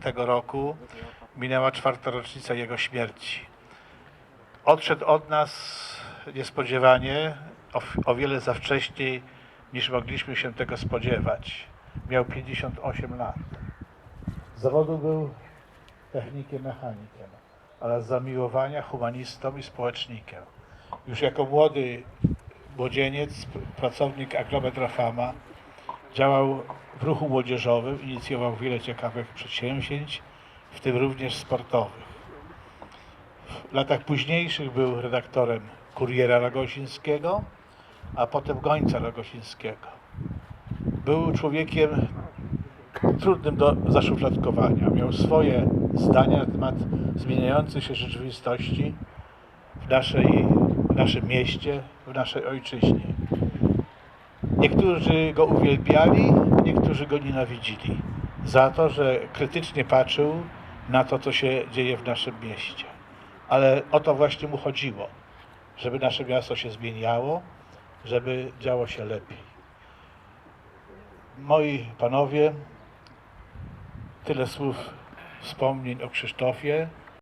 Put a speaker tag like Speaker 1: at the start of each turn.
Speaker 1: tego roku minęła czwarta rocznica jego śmierci. Odszedł od nas niespodziewanie, o, o wiele za wcześniej niż mogliśmy się tego spodziewać. Miał 58 lat. Z zawodu był technikiem, mechanikiem, ale z zamiłowania humanistą i społecznikiem. Już jako młody młodzieniec, pracownik Aglometrofama, działał w ruchu młodzieżowym, inicjował wiele ciekawych przedsięwzięć, w tym również sportowych. W latach późniejszych był redaktorem Kuriera Rogosińskiego, a potem Gońca Rogosińskiego. Był człowiekiem trudnym do zaszufladkowania. Miał swoje zdania na temat zmieniającej się rzeczywistości w, naszej, w naszym mieście, w naszej ojczyźnie. Niektórzy go uwielbiali, niektórzy go nienawidzili za to, że krytycznie patrzył na to, co się dzieje w naszym mieście. Ale o to właśnie mu chodziło, żeby nasze miasto się zmieniało, żeby działo się lepiej. Moi panowie, tyle słów wspomnień o Krzysztofie.